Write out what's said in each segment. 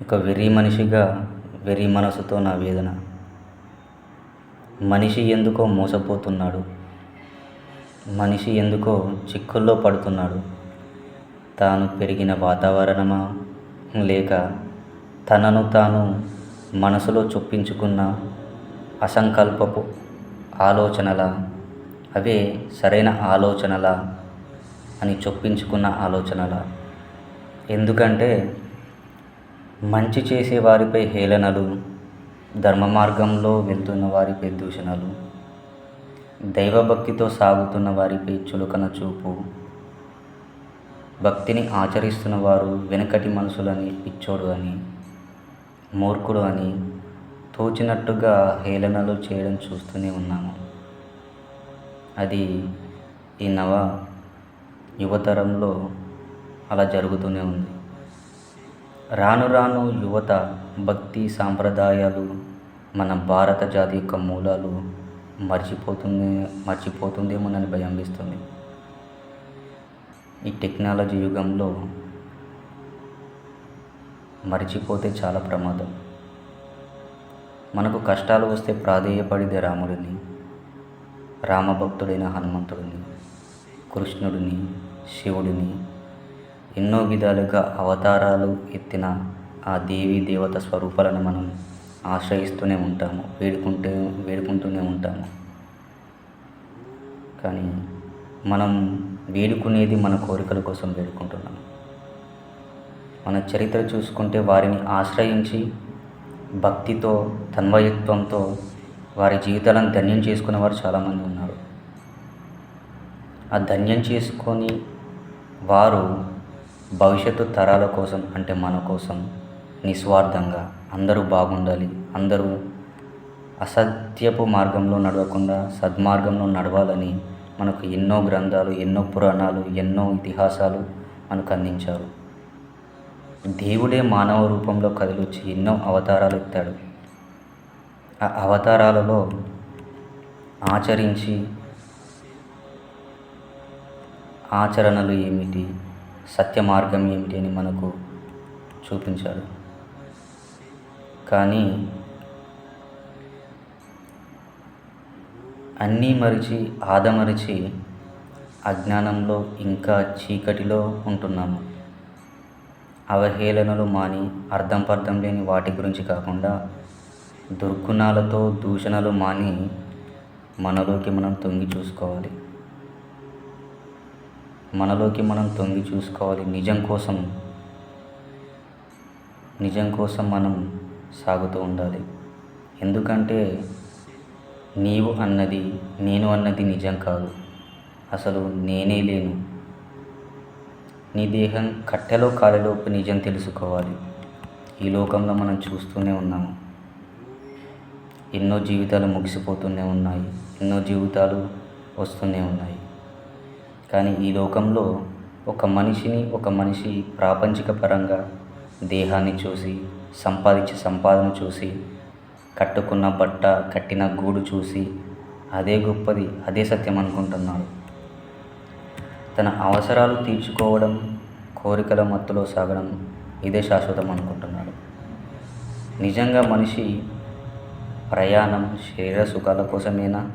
ఒక వెర్రి మనిషిగా వెర్రి మనసుతో నా వేదన. మనిషి ఎందుకో మోసపోతున్నాడు. మనిషి ఎందుకో చిక్కుల్లో పడుతున్నాడు. తాను పెరిగిన వాతావరణమా? లేక తనను తాను మనసులో చొప్పించుకున్న అసంకల్పపు ఆలోచనల? అవే సరైన ఆలోచనల అని చొప్పించుకున్న ఆలోచనల? ఎందుకంటే మంచి చేసే వారిపై హేళనలు ధర్మ మార్గంలో వెళ్తున్న వారిపై దూషణలు దైవభక్తితో సాగుతున్న వారిపై చులకన చూపు. భక్తిని ఆచరిస్తున్న వారు వెనకటి మనుషులని పిచ్చోడు అని మూర్ఖుడు అని తోచినట్టుగా హేళనలు చేయడం చూస్తూనే ఉన్నాము. అది ఈ నవ యువతరంలో అలా జరుగుతూనే ఉంది. రాను రాను యువత భక్తి సాంప్రదాయాలు మన భారత జాతి యొక్క మూలాలు మర్చిపోతుంది మర్చిపోతుందేమోనని భయం వేస్తుంది ఈ టెక్నాలజీ యుగంలో మర్చిపోతే చాలా ప్రమాదం. మనకు కష్టాలు వస్తే ప్రాధేయపడిదే రాముడిని రామభక్తుడైన హనుమంతుడిని కృష్ణుడిని శివుడిని ఎన్నో విధాలుగా అవతారాలు ఎత్తిన ఆ దేవీ దేవత స్వరూపాలను మనం ఆశ్రయిస్తూనే ఉంటాము వేడుకుంటే వేడుకుంటూనే ఉంటాము. కానీ మనం వేడుకునేది మన కోరికల కోసం వేడుకుంటున్నాం మన చరిత్ర చూసుకుంటే వారిని ఆశ్రయించి భక్తితో తన్వయత్వంతో వారి జీవితాలను ధన్యం చేసుకునే వారు చాలామంది ఉన్నారు. ఆ ధన్యం చేసుకొని వారు భవిష్యత్తు తరాల కోసం అంటే మన కోసం నిస్వార్థంగా అందరూ బాగుండాలి అందరూ అసత్యపు మార్గంలో నడవకుండా సద్మార్గంలో నడవాలని మనకు ఎన్నో గ్రంథాలు ఎన్నో పురాణాలు ఎన్నో ఇతిహాసాలు మనకు అందించారు. దేవుడే మానవ రూపంలో కదిలొచ్చి ఎన్నో అవతారాలు ఎత్తాడు. ఆ అవతారాలలో ఆచరించి ఆచరణలు ఏమిటి? సత్య మార్గం ఏమిటి అని మనకు చూపించాడు. కానీ అన్నీ మరిచి ఆదమరిచి అజ్ఞానంలో ఇంకా చీకటిలో ఉంటున్నాము. అవహేళనలు మాని అర్థం పర్థం లేని వాటి గురించి కాకుండా దుర్గుణాలతో దూషణలు మాని మనలోకి మనం తొంగి చూసుకోవాలి. మనలోకి మనం తొంగి చూసుకోవాలి. నిజం కోసం నిజం కోసం మనం సాగుతూ ఉండాలి. ఎందుకంటే నీవు అన్నది నేను అన్నది నిజం కాదు. అసలు నేనే లేను. నీ దేహం కట్టెలో కాలిలోపు నిజం తెలుసుకోవాలి. ఈ లోకంలో మనం చూస్తూనే ఉన్నాము. ఎన్నో జీవితాలు ముగిసిపోతూనే ఉన్నాయి. ఎన్నో జీవితాలు వస్తూనే ఉన్నాయి. కానీ ఈ లోకంలో ఒక మనిషిని ఒక మనిషి ప్రాపంచిక పరంగా దేహాన్ని చూసి సంపాదించే సంపాదన చూసి కట్టుకున్న బట్ట కట్టిన గూడు చూసి అదే గొప్పది అదే సత్యం అనుకుంటున్నాడు. తన అవసరాలు తీర్చుకోవడం కోరికల మత్తులో సాగడం ఇదే శాశ్వతం అనుకుంటున్నాడు. నిజంగా మనిషి ప్రయాణం శరీర సుఖాల కోసమేనా?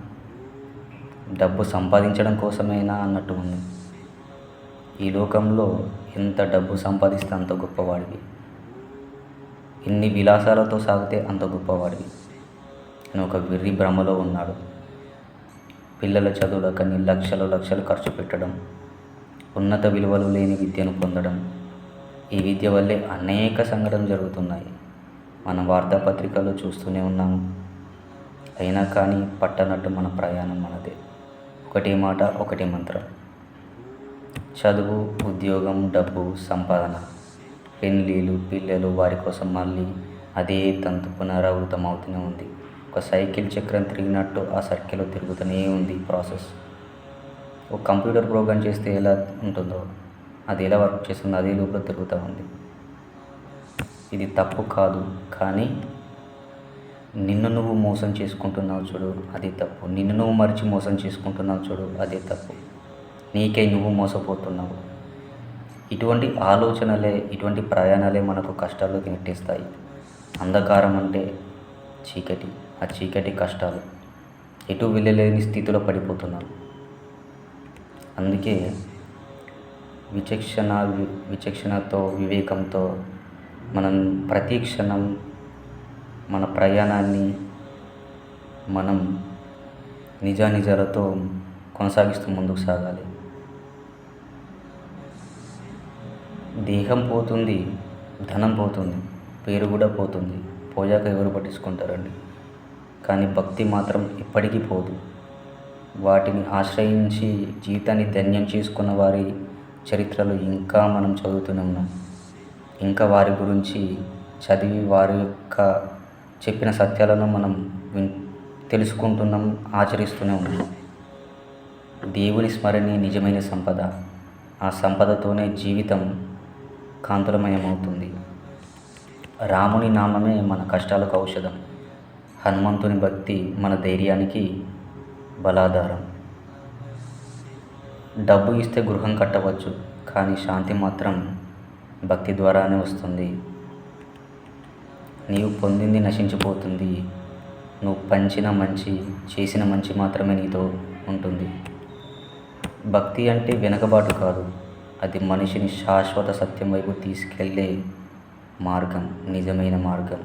డబ్బు సంపాదించడం కోసమేనా అన్నట్టు ఉంది. ఈ లోకంలో ఎంత డబ్బు సంపాదిస్తే అంత గొప్పవాడివి. ఎన్ని విలాసాలతో సాగితే అంత గొప్పవాడివి. అని ఒక వెర్రి భ్రమలో ఉన్నాడు. పిల్లల చదువులకని లక్షలు లక్షలు ఖర్చు పెట్టడం ఉన్నత విలువలు లేని విద్యను పొందడం ఈ విద్య వల్లే అనేక సంఘటనలు జరుగుతున్నాయి. మన వార్తాపత్రికల్లో చూస్తూనే ఉన్నాము. అయినా కానీ పట్టనట్టు మన ప్రయాణం మనదే. ఒకటే మాట ఒకటే మంత్రం. చదువు ఉద్యోగం డబ్బు సంపాదన. పెళ్ళిళ్ళు పిల్లలు వారి కోసం మళ్ళీ అదే తంతు పునరావృతం అవుతూనే ఉంది. ఒక సైకిల్ చక్రం తిరిగినట్టు ఆ సర్కిల్ తిరుగుతూనే ఉంది ప్రాసెస్. ఒక కంప్యూటర్ ప్రోగ్రామ్ చేస్తే ఎలా ఉంటుందో అది ఎలా వర్క్ చేస్తుందో అదే లోపల తిరుగుతూ ఉంది. ఇది తప్పు కాదు కానీ నిన్ను నువ్వు మోసం చేసుకుంటున్నావు చూడు అది తప్పు. నిన్ను నువ్వు మరిచి మోసం చేసుకుంటున్నావు చూడు అదే తప్పు. నీకై నువ్వు మోసపోతున్నావు. ఇటువంటి ఆలోచనలే ఇటువంటి ప్రయాణాలే మనకు కష్టాల్లోకి నెట్టేస్తాయి. అంధకారం అంటే చీకటి. ఆ చీకటి కష్టాలు. ఎటు వెళ్ళలేని స్థితిలో పడిపోతున్నాను అందుకే విచక్షణ వి- విచక్షణతో వివేకంతో మనం ప్రతి క్షణం మన ప్రయాణాన్ని మనం నిజానిజాలతో కొనసాగిస్తూ ముందుకు సాగాలి. దేహం పోతుంది ధనం పోతుంది పేరు కూడా పోతుంది. పోయాక ఎవరు పట్టించుకుంటారండి? కానీ భక్తి మాత్రం ఎప్పటికీ పోదు. వాటిని ఆశ్రయించి జీవితాన్ని ధన్యం చేసుకున్న వారి చరిత్రలు ఇంకా మనం చదువుతూనే ఉన్నాం. ఇంకా వారి గురించి చదివి వారి యొక్క చెప్పిన సత్యాలను మనం విన్ తెలుసుకుంటున్నాం ఆచరిస్తూనే ఉన్నాం. దేవుని స్మరణే నిజమైన సంపద. ఆ సంపదతోనే జీవితం కాంతులమయమవుతుంది. రాముని నామమే మన కష్టాలకు ఔషధం. హనుమంతుని భక్తి మన ధైర్యానికి బలాధారం. డబ్బు ఇస్తే గృహం కట్టవచ్చు కానీ శాంతి మాత్రం భక్తి ద్వారానే వస్తుంది. నీవు పొందింది నశించిపోతుంది. నువ్వు పంచిన మంచి చేసిన మంచి మాత్రమే నీతో ఉంటుంది. భక్తి అంటే వెనకబాటు కాదు. అది మనిషిని శాశ్వత సత్యం వైపు తీసుకెళ్ళే మార్గం నిజమైన మార్గం.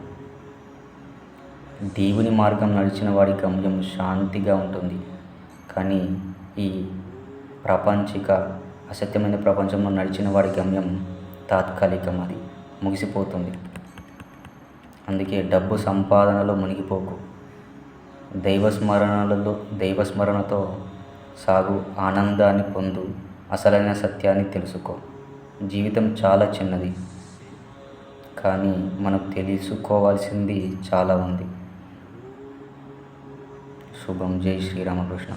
దేవుని మార్గం నడిచిన వాడి గమ్యం శాంతిగా ఉంటుంది. కానీ ఈ ప్రాపంచిక అసత్యమైన ప్రపంచంలో నడిచిన వాడి గమ్యం తాత్కాలికం అది. ముగిసిపోతుంది. అందుకే డబ్బు సంపాదనలో మునిగిపోకు. దైవస్మరణలలో దైవస్మరణతో సాగు ఆనందాన్ని పొందు అసలైన సత్యాన్ని తెలుసుకో. జీవితం చాలా చిన్నది కానీ మనం తెలుసుకోవాల్సింది చాలా ఉంది. శుభం. జై శ్రీరామకృష్ణ